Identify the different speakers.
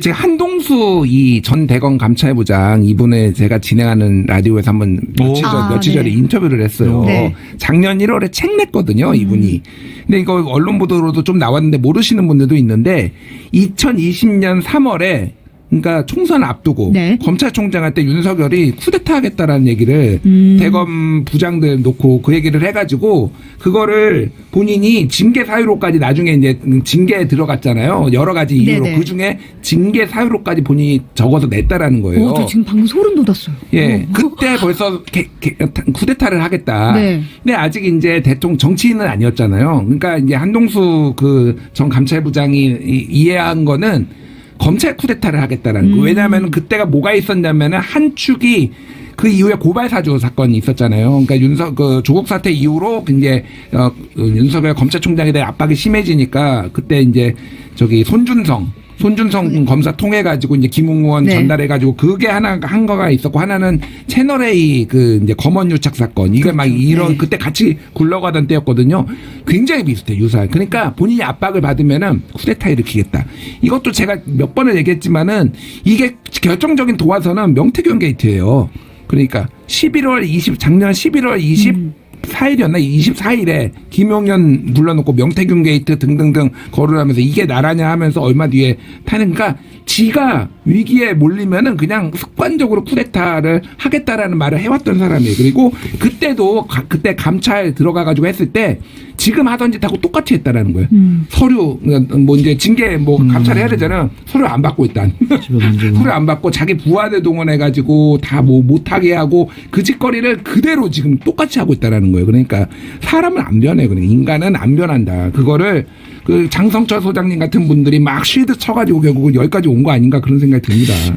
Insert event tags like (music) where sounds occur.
Speaker 1: 제가 한동수 이 전 대검 감찰부장 이분의 제가 진행하는 라디오에서 한번 며칠, 전,
Speaker 2: 아,
Speaker 1: 며칠
Speaker 2: 네.
Speaker 1: 전에 인터뷰를 했어요.
Speaker 2: 네.
Speaker 1: 작년 1월에 책 냈거든요,
Speaker 2: 음.
Speaker 1: 이분이. 근데 이거 언론 보도로도 좀 나왔는데 모르시는 분들도 있는데 2020년 3월에 그러니까 총선 앞두고
Speaker 2: 네.
Speaker 1: 검찰총장한테 윤석열이 쿠데타 하겠다라는 얘기를
Speaker 2: 음.
Speaker 1: 대검 부장들 놓고 그 얘기를 해가지고 그거를 본인이 징계 사유로까지 나중에 이제 징계에 들어갔잖아요. 여러 가지 이유로. 그 중에 징계 사유로까지 본인이 적어서 냈다라는 거예요.
Speaker 2: 어, 저 지금 방금 소름 돋았어요.
Speaker 1: 예,
Speaker 2: 어.
Speaker 1: 그때 벌써 개- 개- 쿠데타를 하겠다.
Speaker 2: 네.
Speaker 1: 근데 아직 이제 대통령 정치인은 아니었잖아요. 그러니까 이제 한동수 그 전 감찰부장이 이- 이해한 거는 검찰 쿠데타를 하겠다라는
Speaker 2: 음.
Speaker 1: 거. 왜냐하면 그때가 뭐가 있었냐면은 한 축이 그 이후에 고발 사주 사건이 있었잖아요. 그러니까 윤석 그 조국 사태 이후로 이제 어, 그 윤석열 검찰총장에 대한 압박이 심해지니까 그때 이제 저기 손준성 손준성 검사 통해 가지고 이제 김웅원
Speaker 2: 네.
Speaker 1: 전달해 가지고 그게 하나 한 거가 있었고 하나는 채널 A 그 이제 검언 유착 사건 이게 막 이런
Speaker 2: 네.
Speaker 1: 그때 같이 굴러가던 때였거든요. 굉장히 비슷해 유사한. 그러니까 본인이 압박을 받으면은 쿠데타 일으키겠다. 이것도 제가 몇 번을 얘기했지만은 이게 결정적인 도화선은 명태균 게이트예요. 그러니까 11월 20 작년 11월 20 4일이었나 24일에 김용현 불러놓고 명태균 게이트 등등등 거론하면서 이게 나라냐 하면서 얼마 뒤에 타는가 지가 위기에 몰리면은 그냥 습관적으로 쿠데타를 하겠다라는 말을 해왔던 사람이에요. 그리고 그때도 가- 그때 감찰 들어가가지고 했을 때 지금 하던 짓하고 똑같이 했다라는 거예요.
Speaker 2: 음.
Speaker 1: 서류 뭐 이제 징계 뭐 감찰 해야 되잖아. 서류 안 받고 일단. (laughs) 서류 안 받고 자기 부하들 동원해가지고 다 뭐 못하게 하고 그 짓거리를 그대로 지금 똑같이 하고 있다라는 거예요. 그러니까 사람은 안 변해. 그러니까 인간은 안 변한다. 그거를 그 장성철 소장님 같은 분들이 막 쉴드 쳐가지고 결국은 여기까지 온 거 아닌가 그런 생각이 듭니다.